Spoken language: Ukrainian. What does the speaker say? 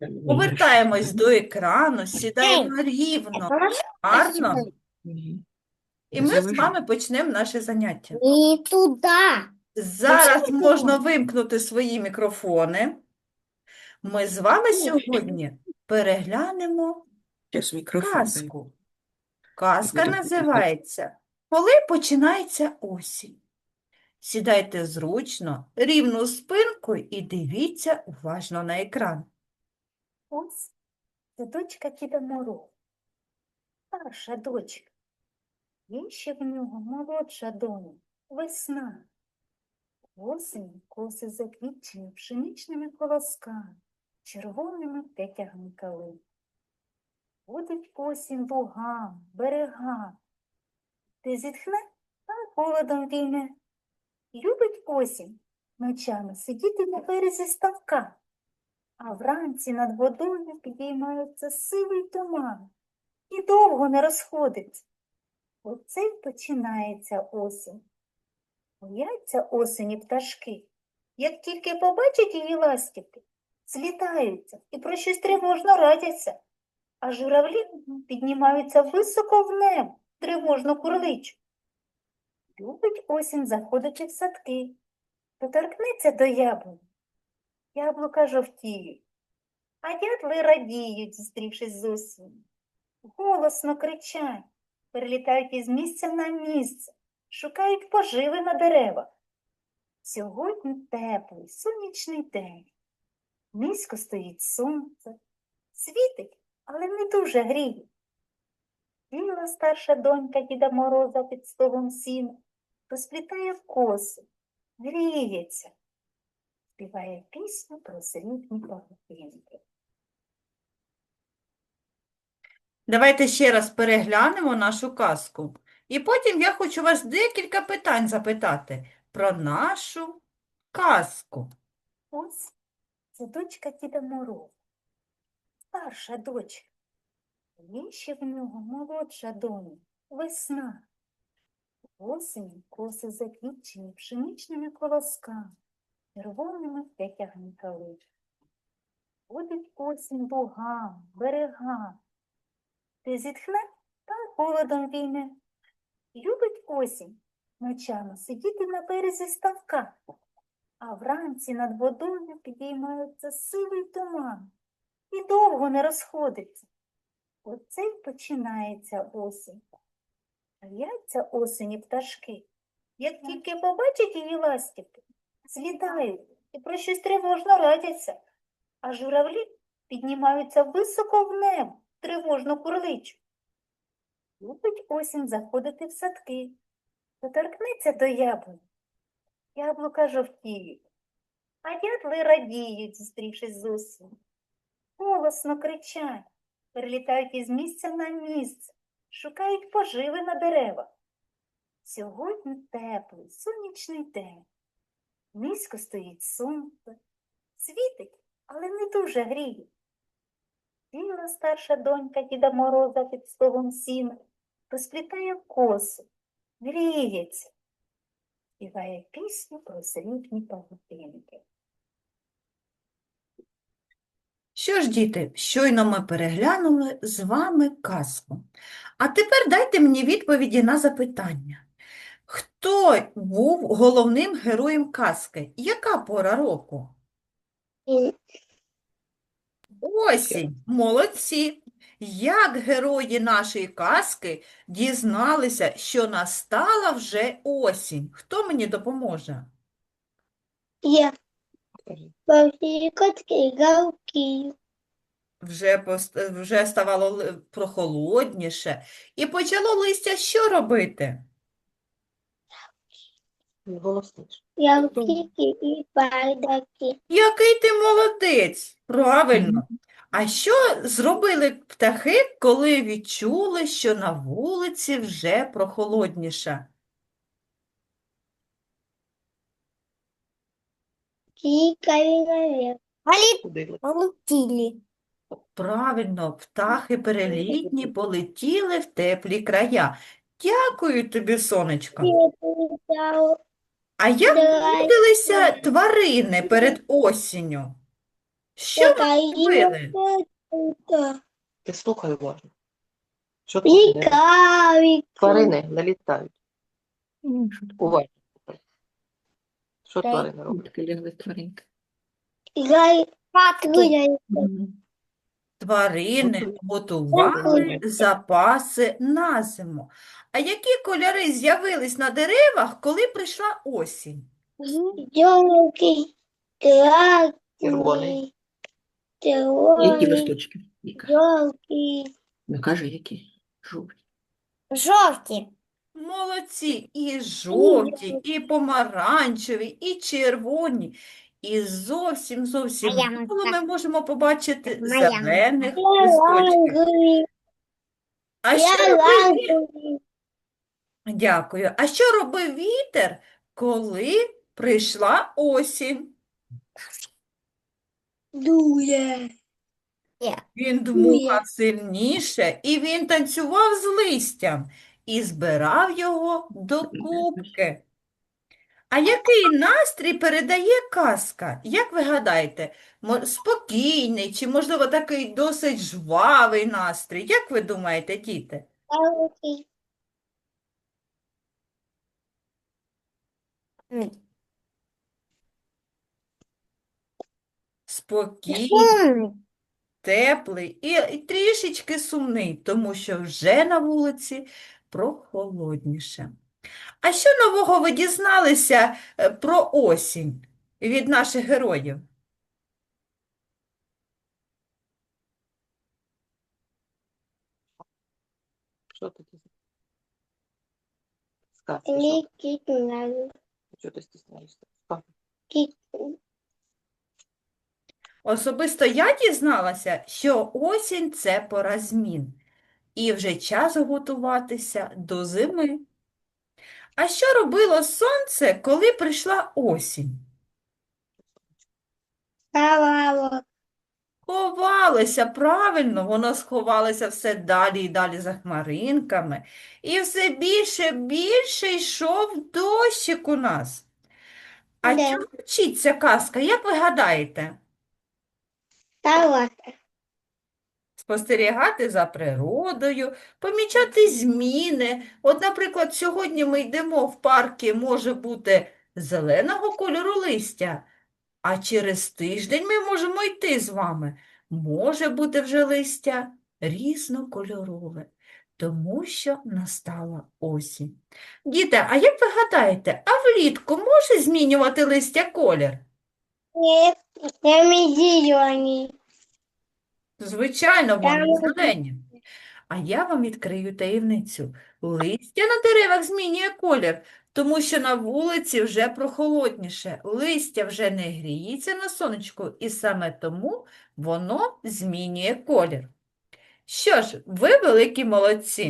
Повертаємось до екрану, сідаємо рівно, гарно, і ми з вами почнемо наше заняття. Не туда. Зараз можна вимкнути свої мікрофони. Ми з вами сьогодні переглянемо казку. Казка називається Коли починається осінь. Сідайте зручно, рівну спинкою і дивіться уважно на екран. Ось це дочка Діда Мороза. Старша дочка. Є ще в нього молодша доня, весна. Осінь коси заквітчені пшеничними колосками, червоними тетягами калин. Ходить осінь лугам, берегам. Ти зітхне, а холодом війне. Любить осінь ночами сидіти на березі ставка. А вранці над водою підіймається сивий туман і довго не розходиться. Оце й починається осінь. Бояться осені пташки. Як тільки побачать її ластівки, злітаються і про щось тривожно радяться, а журавлі піднімаються високо в небо, тривожно курличуть. Любить осінь заходити в садки, доторкнеться до яблуні. Яблука жовтіють, а дятли радіють, зустрівшись з осінню. Голосно кричать, перелітають із місця на місце, шукають поживи на деревах. Сьогодні теплий, сонячний день. Низько стоїть сонце, світить, але не дуже гріє. Сіла старша донька Діда Мороза під столом сіна, розплітає коси, гріється співає пісню про срібні павутинки. Давайте ще раз переглянемо нашу казку. І потім я хочу вас декілька питань запитати про нашу казку. Ось це дочка Діда Мороза, старша дочка. Є ще в нього молодша доня, весна. Осінь коси заквітчені пшеничними колосками, червоними тетягами калин. Ходить осінь лугам, берегам. Ти зітхне, та холодом війне. Любить осінь ночами сидіти на березі ставка, а вранці над водою підіймається сивий туман і довго не розходиться. Оце й починається осінь. Бояться осені пташки. Як тільки побачать її ластівки, злітають і про щось тривожно радяться, а журавлі піднімаються високо в небо, тривожно курличуть. Любить осінь заходити в садки, доторкнеться до яблунь. Яблука жовтіють, а дятли радіють, зустрівшись з осінню. Голосно кричать, перелітають із місця на місце, шукають поживи на деревах. Сьогодні теплий, сонячний день. Низько стоїть сонце, світить, але не дуже гріє. Сіла старша донька Діда Мороза під столом сіна, розплітає коси, гріється, співає пісню про срібні павутинки. Що ж, діти, щойно ми переглянули з вами казку. А тепер дайте мені відповіді на запитання. Хто був головним героєм казки? Яка пора року? Осінь. Молодці. Як герої нашої казки дізналися, що настала вже осінь? Хто мені допоможе? Я галки. Вже, пост- вже ставало ли- прохолодніше, і почало листя що робити? Голосніше. Ялки и пайдаки. Який ти молодець! Правильно. А що зробили птахи, коли відчули, що на вулиці вже прохолодніше? Наверх. Куди? Полетели. Правильно, птахи перелітні полетіли в теплі края. Дякую тобі, сонечко. А як Давай. поводилися тварини перед осінню? Що ви Украина, робили? Ти слухай уважно. Що тут іде? Тварини налітають. Що? Уважно. слухай. Що тварини роблять? Лягли тваринки. играй, гуляй. Мгм. Тварини готували запаси на зиму. А які кольори з'явились на деревах, коли прийшла осінь? Зеленый, Червоний. красный, Які червоный, листочки? Віка? желтый, Не каже, які. Жовті. Жовті. Молодці, і жовті, і помаранчеві, і червоні, і зовсім зовсім А мало ми можемо побачити зелених листочків. А що робив Дякую. А що робив вітер, коли прийшла осінь? дуя, Він дмухав сильніше, і він танцював з листям і збирав його до кубки. А який настрій передає казка? Як ви гадаєте, спокійний чи, можливо, такий досить жвавий настрій? Як ви думаєте, діти? Спокійний, теплий і, і трішечки сумний, тому що вже на вулиці прохолодніше. А що нового ви дізналися е, про осінь від наших героїв? Що тут? Сказки, що? или Чого ти стісняєшся? Сказки. Особисто я дізналася, що осінь – це пора змін, і вже час готуватися до зими. А що робило сонце, коли прийшла осінь? кавалок, Ховалося, правильно, воно сховалося все далі і далі за хмаринками, і все більше, більше йшов дощик у нас. А чому вчить ця казка, як ви гадаєте? салат, Спостерігати за природою, помічати зміни. От, наприклад, сьогодні ми йдемо в парки, може бути зеленого кольору листя, а через тиждень ми можемо йти з вами. Може бути вже листя різнокольорове, тому що настала осінь. Діти, а як ви гадаєте, а влітку може змінювати листя колір? нет, там зеленый, Звичайно, вони зелені. А я вам відкрию таємницю. Листя на деревах змінює колір, тому що на вулиці вже прохолодніше. Листя вже не гріється на сонечку, і саме тому воно змінює колір. Що ж, ви великі молодці.